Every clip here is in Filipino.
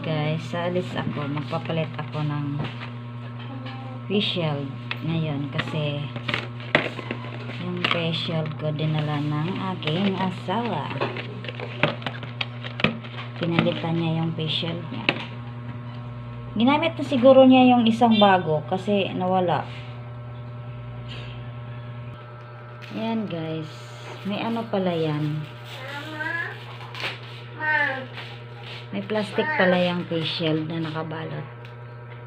guys, saalis ako. Magpapalit ako ng facial ngayon kasi yung facial ko dinala ng aking asawa. Pinalitan niya yung facial niya. Ginamit na siguro niya yung isang bago kasi nawala. Yan guys. May ano pala yan. May plastic pala yung face shield na nakabalot.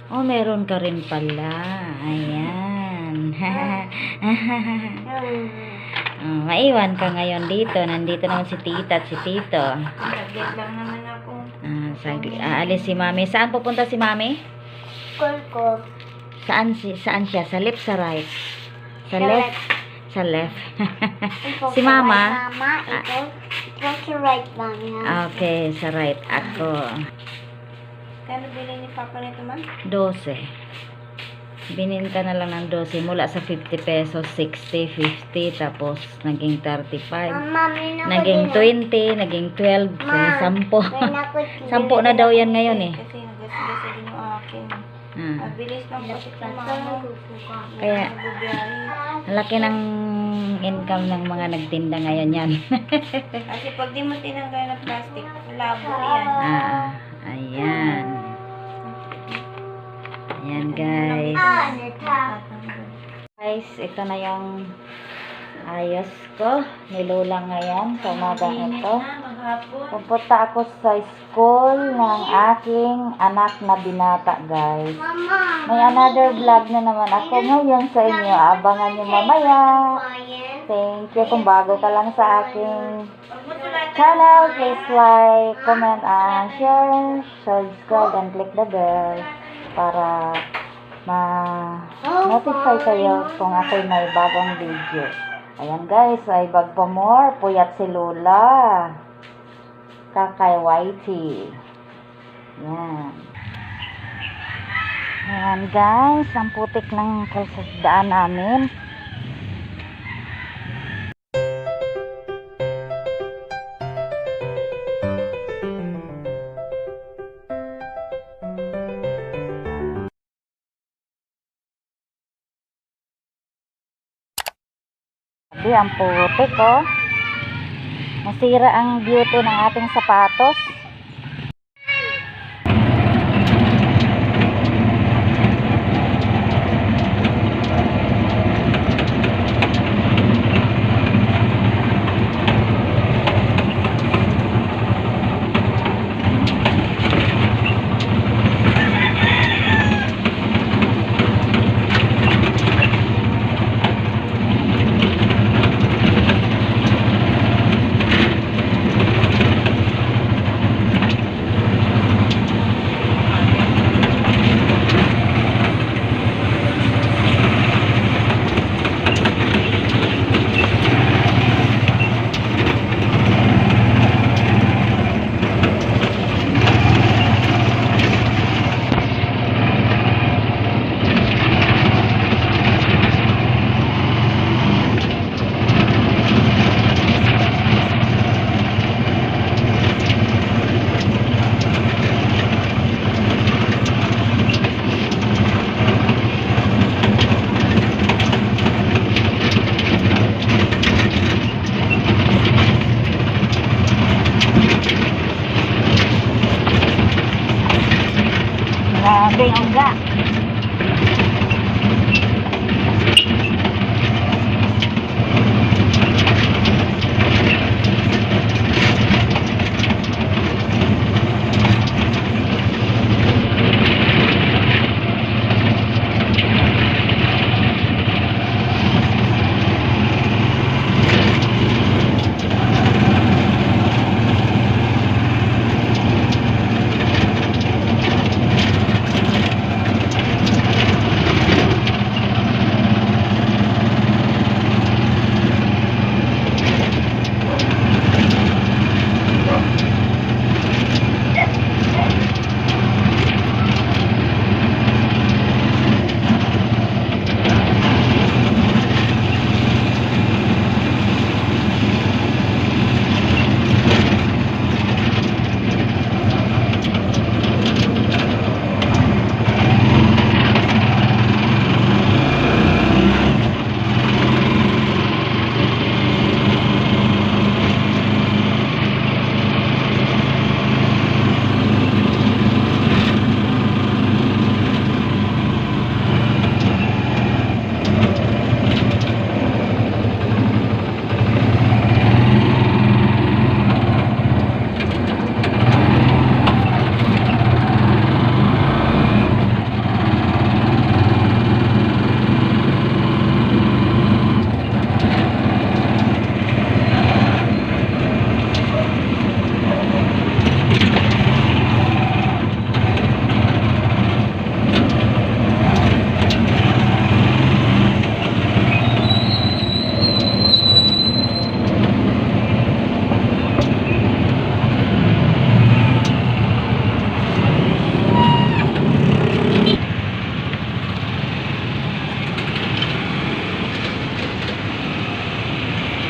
Oh, meron ka rin pala. Ayan. oh, maiwan ka ngayon dito. Nandito naman si tita at si tito. Saglit lang naman ako. Ah, aalis si mami. Saan pupunta si mami? Call ko. Saan si saan siya? Sa left sa right? Sa Sa left. Sa left. Si Mama? Mama, ikaw, ikaw sa right lang yan. okay, sa right ako. Kano bilhin ni Papa nito, ma'am? 12. Bininta na lang ng 12 mula sa 50 pesos, 60, 50, tapos naging 35. Mama, may naku Naging din, 20, naging 12, Ma, naging 10. May naku din. Sampo na daw yan ngayon eh. Kasi nagasgasa din yung akin. Ah, Mabilis lang kasi sa mama. Kaya- ang laki ng income ng mga nagtinda ngayon yan. Kasi pag di mo tinanggal ng plastic, labo yan. ah, ayan. Ayan guys. Guys, ito na yung ayos ko. Nilula ngayon sa umaga ito. Pupunta ako sa school ng aking anak na binata, guys. May another vlog na naman ako ngayon sa inyo. Abangan nyo mamaya. Thank you kung bago ka lang sa aking channel. Please like, comment, and share. Subscribe and click the bell para ma-notify kayo kung ako'y may bagong video. Ayan guys, ay bag pa more. Puyat si Lola. Kakay Whitey. Yan. Ayan guys, ang putik ng kalsadaan namin. Ang putik oh. Nasira ang beauty ng ating sapatos.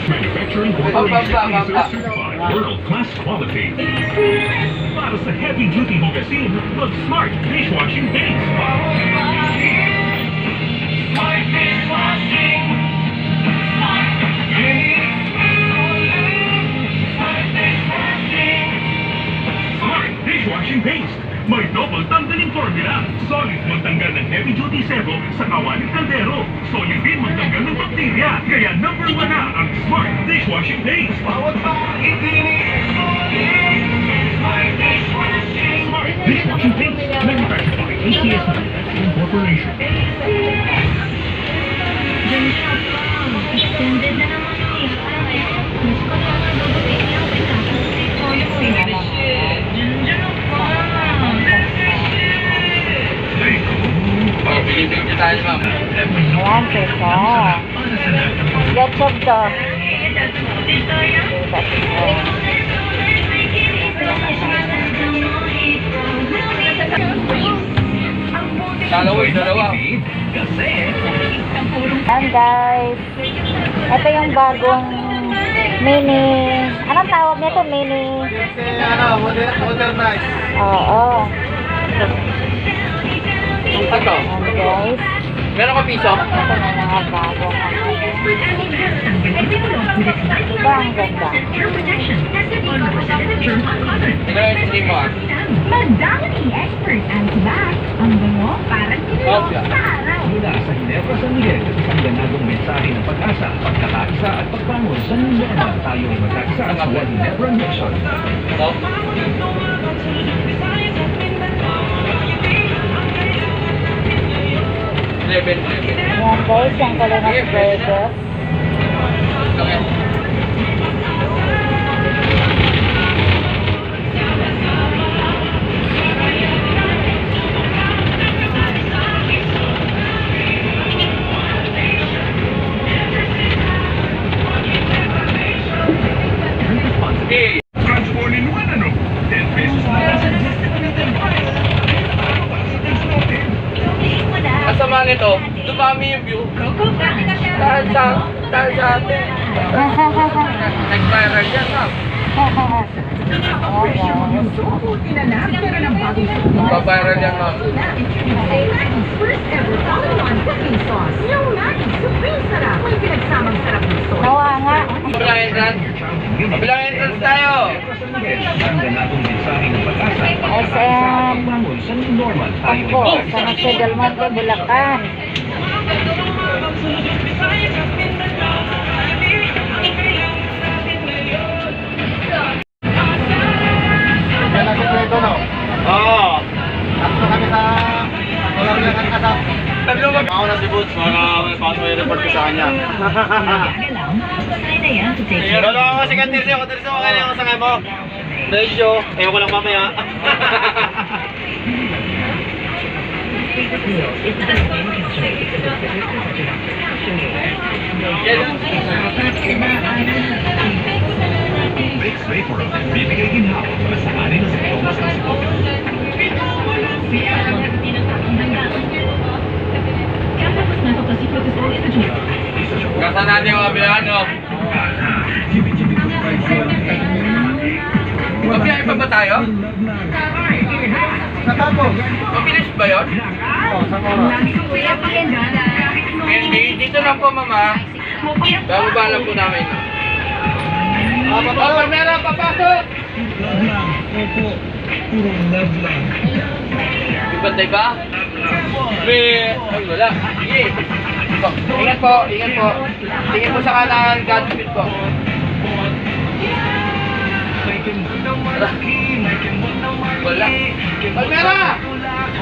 Certified world-class quality. Para sa heavy-duty hugasin, mag-smart dishwashing base. Smart dishwashing. Smart dishwashing paste. May double tanggaling formula. Solid magtanggal ng heavy-duty sebo sa kawaling kaldero. Solid din magtanggal ng bakterya. Kaya number one na ang Smart Dishwashing Paste. Bawat Smart Dishwashing Paste. Manufactured by ACS Manufacturing Corporation. Tayo ma'am. Ayan, Sisa. YouTube to. Dalawa dalawa. Ayan, guys. Ito yung bagong mini... Anong tawag nito? Mini... ano, moder modernize. Oo. Ayan, guys. Meron ka piso? Ito na mga ano. Diba ang ganda? Ito yung hindi mo ah. Madami expert ang back. Ang bango, parang Opya. sa araw. Mula sa Ginebra San Miguel, isang ganadong mensahe ng pag-asa, pagkakaisa at pagbangon sa Nunema. Tayo ay magkaisa sa Ginebra Nation. Ito. Guys. Yung Colinas Burgers. Okay. Sige. Transform in one, ano? 10 pesos na lang sa distributed price. Kasama nito, dumami yung view. Dahil sa, dahil sa atin. Nag-viral yan, guys. Nag-viral yan, ma'am. Nawa nga. Kabilang entrance. Kabilang entrance tayo. SM. Ako, sa Monte, Bulacan. Ako na si Boots, para may paso yung report ko sa kanya. Lolo ako si Katirso, Katirso, okay lang ako sa ngayon mo. Medyo, ewan ko lang mamaya. Big Vapor, bibigay ginhawa para sa anin sa Thomas ng Sipot. Kasa natin yung kabilang, no? Mabiyahe pa ba tayo? Natapos. Mabilis ba yun? Dito lang po, mama. Bababa lang po namin. Ah, Oh, patalo. pag meron, papasok! May bantay ba? May... Ay, wala. Sige. Ingat po, ingat po. Tingin po sa kanan, Godspeed po. Wala. Palmera!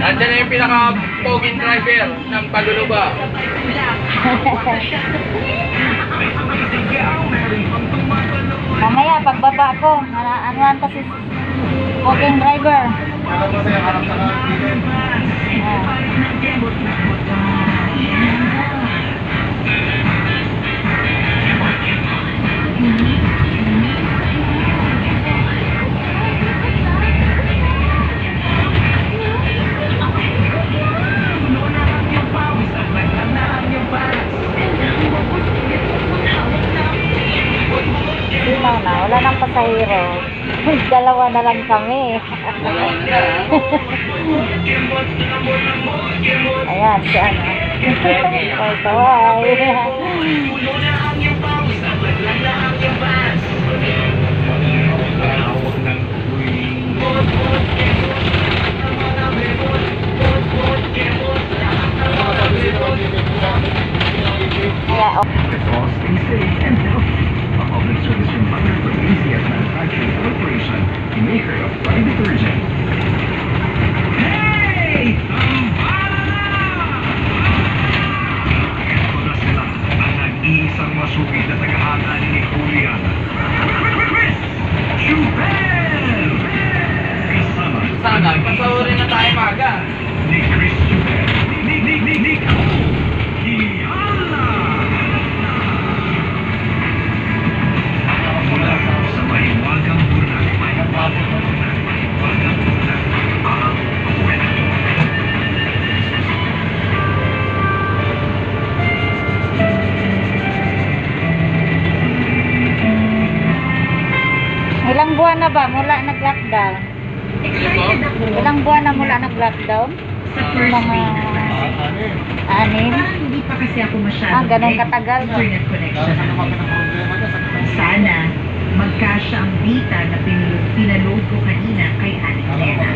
At Siya na yung pinaka-poging driver ng Paluluba. Mamaya, pagbaba ko, ano, anuan to si walking driver. Ah. Sinaw pasahero. Dalawa na lang kami. Ayan, si ano. Kay Kawai. Kaya, nag-lockdown? Sa first Mga anim? Parang hindi pa kasi ako masyado Ah, ganun connect- katagal? Internet connection. Sana magkasya ang data na pin- pinaload ko kanina kay Alex Lena.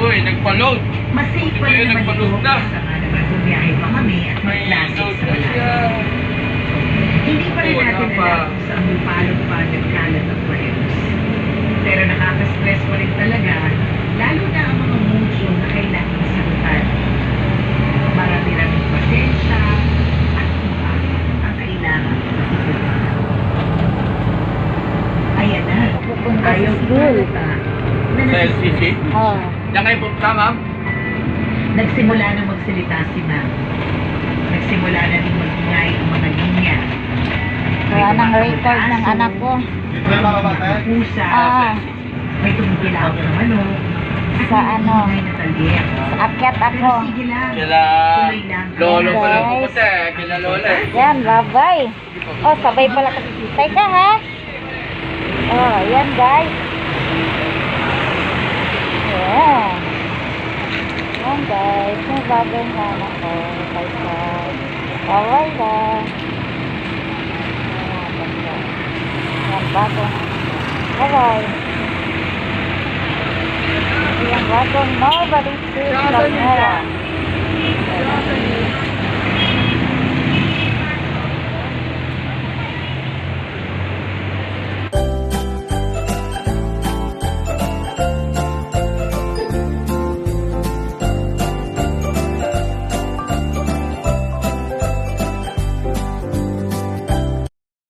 Uy, nagpa-load. Mas safe pa rin naman ito nagpa-load na. sa nga naman bumiyahe pa kami at load sa siya. Hindi pa rin natin alam kung saan lupalong pa nagkalat ang virus. Pero nakaka-stress pa rin talaga, lalo na ang mga motion na kailangan sagutan. Marami-raming pasensya at iba ang kailangan sagutan. Ayan na. Pupunta sa Ayaw school. ihalata na Sa nasa LCC? Oh. Punta, ma'am? Nagsimula na magsalita si ma'am. Nagsimula na din magingay ang mga linya. Wala nang record ng anak ko. Pusa. Ah, May tumigilaw ng manok. Sa ano? May natalyer. akyat ako. sige lang. Kila lolo pa lang Guys. pupunta eh. Kila lola eh. Yan, bye-bye. Oh, sabay pala kasi. Teka ha. Oh, yan guys. Yan. Yan guys. May bagong anak ko. Bye-bye. Bye-bye lang. Yan, ganda. Yan, bagong. Bye-bye. Yan, bagong nobody sees the mirror.